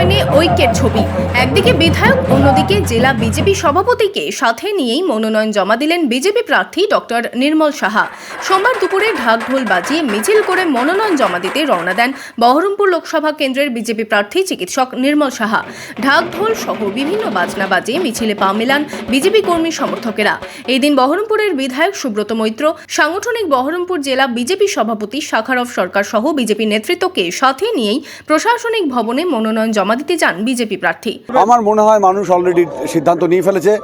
মনোনয়নে ঐক্যের ছবি। একদিকে বিধায়ক, অন্যদিকে জেলা বিজেপি সভাপতিকে সাথে নিয়েই মনোনয়ন জমা দিলেন বিজেপি প্রার্থী ডক্টর নির্মল সাহা। সোমবার দুপুরে ঢাকঢোল বাজিয়ে মিছিল করে মনোনয়ন জমা দিতে রওনা দেন বহরমপুর লোকসভা কেন্দ্রের বিজেপি প্রার্থী চিকিৎসক নির্মল সাহা। ঢাকঢোল সহ বিভিন্ন বাজনা বাজিয়ে মিছিলে পা মেলান বিজেপি কর্মী সমর্থকেরা। এই দিন বহরমপুরের বিধায়ক সুব্রত মৈত্র, সাংগঠনিক বহরমপুর জেলা বিজেপি সভাপতি শাখারফ সরকার সহ বিজেপি নেতৃত্বকে সাথে নিয়েই প্রশাসনিক ভবনে মনোনয়ন জমা দিতে যান বিজেপি প্রার্থী। আমার মনে হয় মানুষ অলরেডি সিদ্ধান্ত নিয়ে ফেলেছে,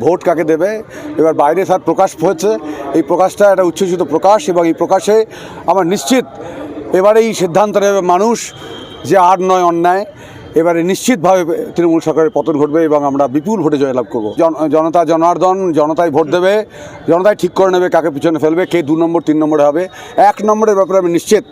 ভোট কাকে দেবে। এবার বাইরে তার প্রকাশ হয়েছে, এই প্রকাশটা একটা উচ্ছ্বসিত প্রকাশ এবং এই প্রকাশে আমার নিশ্চিত এবারে এই সিদ্ধান্ত নেবে মানুষ যে আর নয় অন্যায়, এবারে নিশ্চিতভাবে তৃণমূল সরকারের পতন ঘটবে এবং আমরা বিপুল ভোটে জয়লাভ করব। জন- জনতা জনার্দন, জনতাই ভোট দেবে, জনতাই ঠিক করে নেবে কাকে পিছনে ফেলবে, কে দু নম্বর, তিন নম্বরে হবে। এক নম্বরের ব্যাপারে আমি নিশ্চিত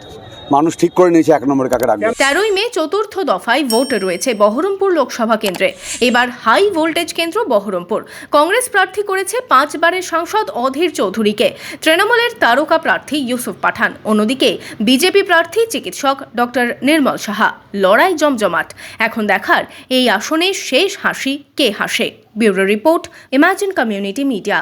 মানুষ ঠিক করে নিয়েছে এক নম্বরে কাকে রাখবে? তেরোই মে চতুর্থ দফায় ভোট রয়েছে বহরমপুর লোকসভা কেন্দ্রে। এবার হাই ভোল্টেজ কেন্দ্র বহরমপুর। কংগ্রেস প্রার্থী করেছে পাঁচবারের সাংসদ অধীর চৌধুরীকে। তৃণমূলের তারকা প্রার্থী ইউসুফ পাঠান। অন্যদিকে বিজেপি প্রার্থী চিকিৎসক ডক্টর নির্মল সাহা। লড়াই জমজমাট। এখন দেখার এই আসনে শেষ হাসি কে হাসে? Bureau report imagine community media.